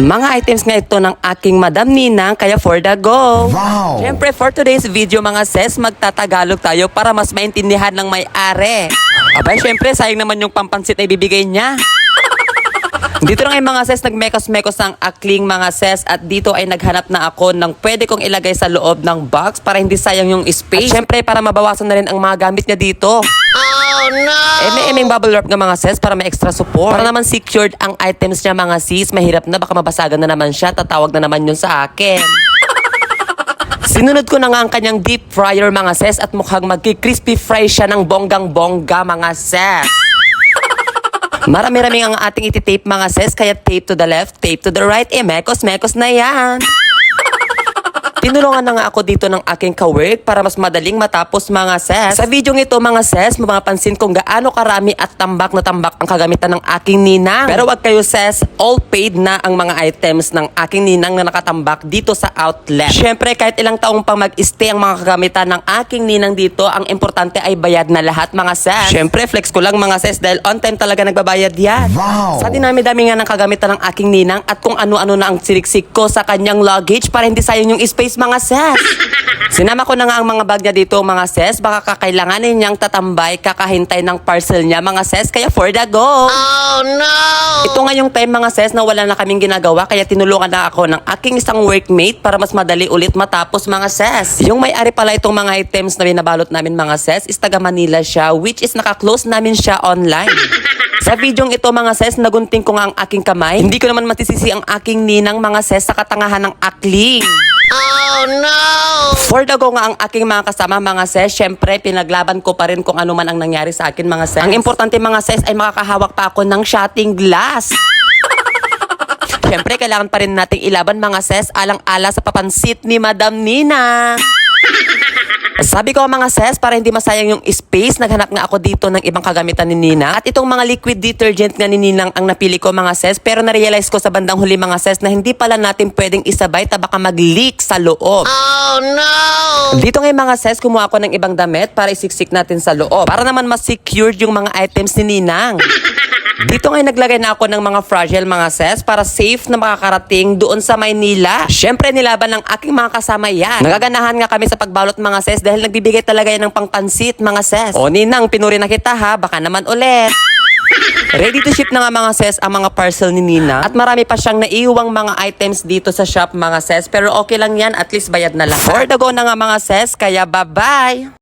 Mga items nga ito ng aking Madam Ninang, kaya for the go. Wow! Siyempre, for today's video mga ses, magtatagalog tayo para mas maintindihan ng may-ari. Abay, siyempre, sayang naman yung pampansit na ibibigay niya. Dito na ngayon mga ses, nagmekos-mekos ang akling mga ses at dito ay naghanap na ako ng pwede kong ilagay sa loob ng box para hindi sayang yung space. At syempre, para mabawasan na rin ang mga gamit niya dito. Oh no! Eh, may eming bubble wrap nga mga ses para may extra support. Para naman secured ang items niya mga sis. Mahirap na, baka mabasagan na naman siya. Tatawag na naman yun sa akin. Sinunod ko na nga ang kanyang deep fryer mga ses at mukhang magki-crispy fry siya ng bonggang-bongga mga ses. Marami-rami ang ating iti-tape mga ses, kaya tape to the left, tape to the right, eh mekos-mekos na yan. Tinulungan na nga ako dito ng aking kawork para mas madaling matapos mga ses. Sa video ito mga ses, mapapansin kung gaano karami at tambak na tambak ang kagamitan ng aking ninang. Pero wag kayo ses, all paid na ang mga items ng aking ninang na nakatambak dito sa outlet. Siyempre kahit ilang taong pang mag-stay ang mga kagamitan ng aking ninang dito, ang importante ay bayad na lahat mga ses. Siyempre flex ko lang mga ses dahil on time talaga nagbabayad yan. Wow! Sa dinami-dami nga ng kagamitan ng aking ninang at kung ano-ano na ang siliksik ko sa kanyang luggage para hindi sayang yung space mga ses. Sinama ko na nga ang mga bag niya dito mga ses. Baka kakailanganin niyang tatambay kakahintay ng parcel niya mga ses. Kaya for the go. Oh no! Ito nga yung time mga ses na wala na kaming ginagawa kaya tinulungan na ako ng aking isang workmate para mas madali ulit matapos mga ses. Yung may-ari pala itong mga items na binabalot namin mga ses is taga Manila siya which is naka-close namin siya online. Sa videong ito mga ses, nagunting ko nga ang aking kamay. Hindi ko naman matisisi ang aking ninang mga ses sa katangahan ng akling. Oh no! For the go nga ang aking mga kasama mga ses, syempre pinaglaban ko pa rin kung ano man ang nangyari sa akin mga ses. Ang importante mga ses ay makakahawak pa ako ng shotting glass. Siyempre, kailangan pa rin nating ilaban mga ses alang-ala sa papansit ni Madam Nina. Sabi ko mga ses, para hindi masayang yung space, naghanap nga ako dito ng ibang kagamitan ni Nina. At itong mga liquid detergent nga ni Ninang ang napili ko mga ses. Pero na-realize ko sa bandang huli mga ses na hindi pala natin pwedeng isabay ta baka mag-leak sa loob. Oh no! Dito ngayon mga ses, kumuha ako ng ibang damit para isiksik natin sa loob. Para naman mas secured yung mga items ni Ninang. Dito ngayon naglagay na ako ng mga fragile mga ses para safe na makakarating doon sa Maynila. Siyempre nilaban ng aking mga kasama yan. Nagaganahan nga kami sa pagbalot mga ses dahil nagbibigay talaga yan ng pangpansit mga ses. O Ninang, pinuri na kita ha, baka naman ulit. Ready to ship na nga mga ses ang mga parcel ni Nina. At marami pa siyang naiuwang mga items dito sa shop mga ses. Pero okay lang yan, at least bayad na lang. For the go na nga mga ses, kaya bye-bye!